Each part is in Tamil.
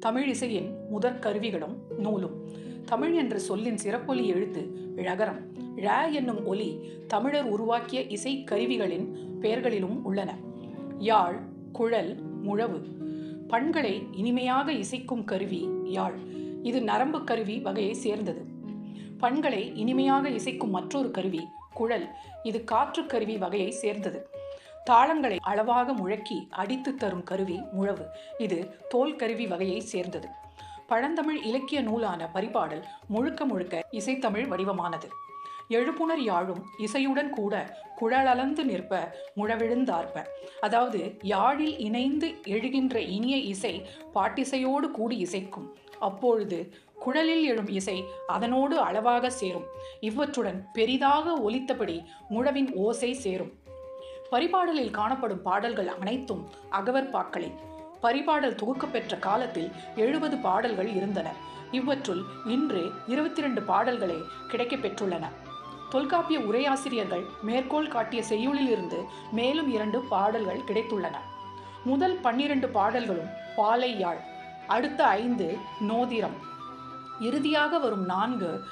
தமிழ் இசையின் முதற் கருவிகளும் நூலும். தமிழ் என்ற சொல்லின் சிறப்பொலி எழுத்து ழகரம் ழ என்னும் ஒலி தமிழர் உருவாக்கிய இசை கருவிகளின் பெயர்களிலும் உள்ளன. யாழ் குழல் முழவு பண்களை இனிமையாக இசைக்கும் கருவி யாழ். இது நரம்பு கருவி வகையை சேர்ந்தது. பண்களை இனிமையாக இசைக்கும் மற்றொரு கருவி குழல். இது காற்று கருவி வகையை சேர்ந்தது. தாளங்களை அளவாக முழக்கி அடித்து தரும் கருவி முழவு. இது தோல் கருவி வகையை சேர்ந்தது. பழந்தமிழ் இலக்கிய நூலான பரிபாடல் முழுக்க முழுக்க இசைத்தமிழ் வடிவமானது. எழுப்புணர் யாழும் இசையுடன் கூட குழலளந்து நிற்ப முழவிழுந்தார்ப்ப. அதாவது யாழில் இணைந்து எழுகின்ற இனிய இசை பாட்டிசையோடு கூடி இசைக்கும். அப்பொழுது குழலில் எழும் இசை அதனோடு அளவாக சேரும். இவற்றுடன் பெரிதாக ஒலித்தபடி முழவின் ஓசை சேரும். பரிபாடலில் காணப்படும் பாடல்கள் அனைத்தும் அகவற்பாக்களே பரிபாடல் தொகுக்க பெற்ற காலத்தில் எழுபது பாடல்கள் இருந்தன. இவற்றுள் இன்று இருபத்தி ரெண்டு பாடல்களே கிடைக்கப் பெற்றுள்ளன. தொல்காப்பிய உரையாசிரியர்கள் மேற்கோள் காட்டிய செய்யுளிலிருந்து மேலும் இரண்டு பாடல்கள் கிடைத்துள்ளன. முதல் பன்னிரண்டு பாடல்களும் பாலை யாழ் அடுத்த ஐந்து நோதிரம். இறுதியாக வரும் நான்கு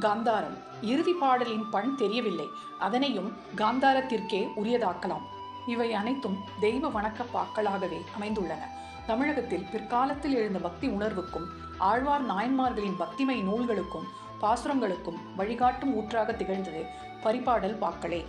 காந்தாரம். இறுதி பாடலின் பண் தெரியவில்லை. அதனையும் காந்தாரத்திற்கே உரியதாக்கலாம். இவை அனைத்தும் தெய்வ வணக்க பாக்களாகவே அமைந்துள்ளன. தமிழகத்தில் பிற்காலத்தில் எழுந்த பக்தி உணர்வுக்கும் ஆழ்வார் நாயன்மார்களின் பக்திமை நூல்களுக்கும் பாசுரங்களுக்கும் வழிகாட்டும் ஊற்றாக திகழ்ந்தது பரிபாடல் பாக்களே.